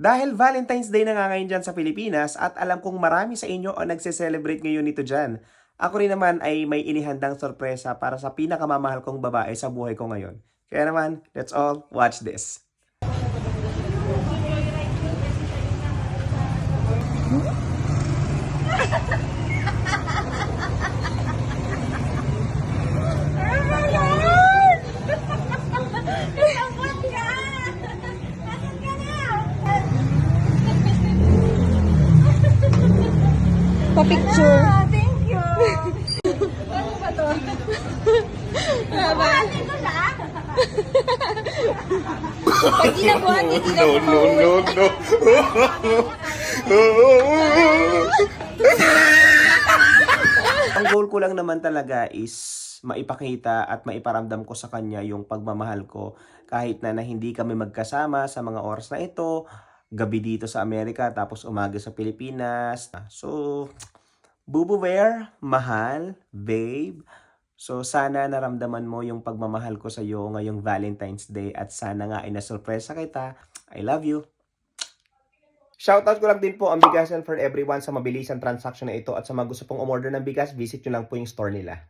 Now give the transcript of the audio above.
Dahil Valentine's Day na nga ngayon dyan sa Pilipinas at alam kong marami sa inyo ang nagse-celebrate ngayon nito dyan. Ako rin naman ay may inihandang sorpresa para sa pinakamamahal kong babae sa buhay ko ngayon. Kaya naman, let's all watch this. Pa-picture. Ah, thank you. ano ba to? Ano ito na? Pag ginabuhan, hindi na no, no. Ang goal ko lang naman talaga is maipakita at maiparamdam ko sa kanya yung pagmamahal ko kahit na, na hindi kami magkasama sa mga oras na ito, gabi dito sa Amerika tapos umaga sa Pilipinas. So, Bubu Bear, mahal, babe. So, sana naramdaman mo yung pagmamahal ko sa iyo ngayong Valentine's Day at sana nga ay nasurpresa kita. I love you. Shoutout ko lang din po ang Bigasan for Everyone sa mabilisang transaction na ito at sa mga gusto pong umorder ng bigas, visit nyo lang po yung store nila.